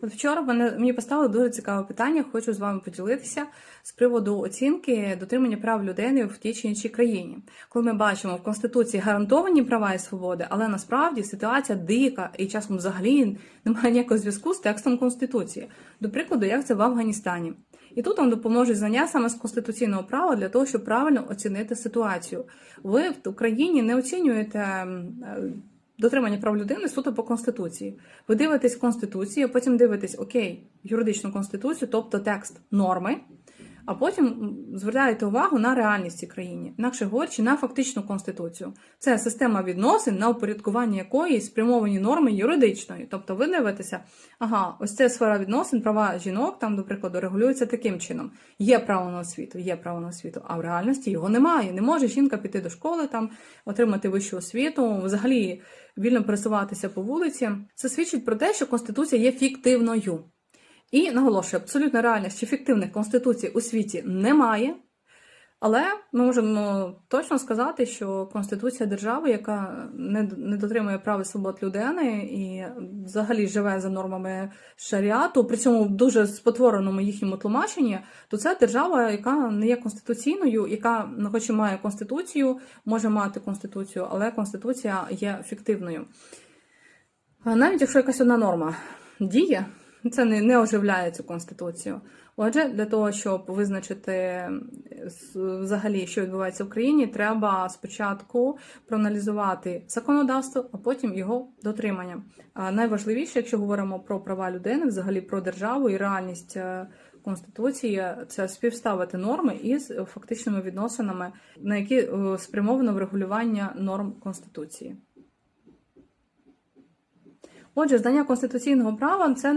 От вчора мене мені поставили дуже цікаве питання. Хочу з вами поділитися з приводу оцінки дотримання прав людини в тій чи іншій країні. Коли ми бачимо в конституції гарантовані права і свободи, але насправді ситуація дика і часом взагалі немає ніякого зв'язку з текстом конституції. До прикладу, як це в Афганістані. І тут вам допоможуть знання саме з конституційного права для того, щоб правильно оцінити ситуацію. Ви в Україні не оцінюєте. Дотримання прав людини суто по конституції. Ви дивитесь конституцію, потім дивитесь окей, юридичну конституцію, тобто текст норми, а потім звертаєте увагу на реальність в країні, інакше говорячи, на фактичну конституцію. Це система відносин, на упорядкування якої спрямовані норми юридичної. Тобто ви дивитеся, ага, ось це сфера відносин, права жінок, там, до прикладу, регулюються таким чином. Є право на освіту, є право на освіту, а в реальності його немає. Не може жінка піти до школи, там отримати вищу освіту, взагалі вільно пересуватися по вулиці. Це свідчить про те, що конституція є фіктивною. І наголошую, абсолютно реальних чи фіктивних конституцій у світі немає. Але ми можемо точно сказати, що конституція держави, яка не, дотримує прав і свобод людини і взагалі живе за нормами шаріату, при цьому дуже спотвореному їхньому тлумаченні, то це держава, яка не є конституційною, яка, ну, хоч і має конституцію, може мати конституцію, але конституція є фіктивною. Навіть якщо якась одна норма діє, це не, не оживляє цю конституцію. Отже, для того, щоб визначити е, взагалі, що відбувається в країні, треба спочатку проаналізувати законодавство, а потім його дотримання. А найважливіше, якщо говоримо про права людини, взагалі про державу і реальність е, конституції, це співставити норми із фактичними відносинами, на які е, спрямовано врегулювання норм конституції. Отже, знання конституційного права це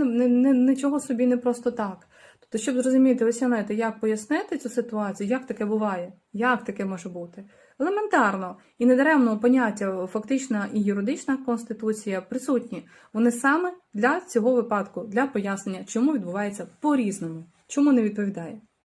нічого собі не просто так. Тобто, щоб зрозуміти, осягнути, як пояснити цю ситуацію, як таке буває, як таке може бути. Елементарно і недаремно поняття фактична і юридична конституція присутні. Вони саме для цього випадку, для пояснення, чому відбувається по-різному, чому не відповідає.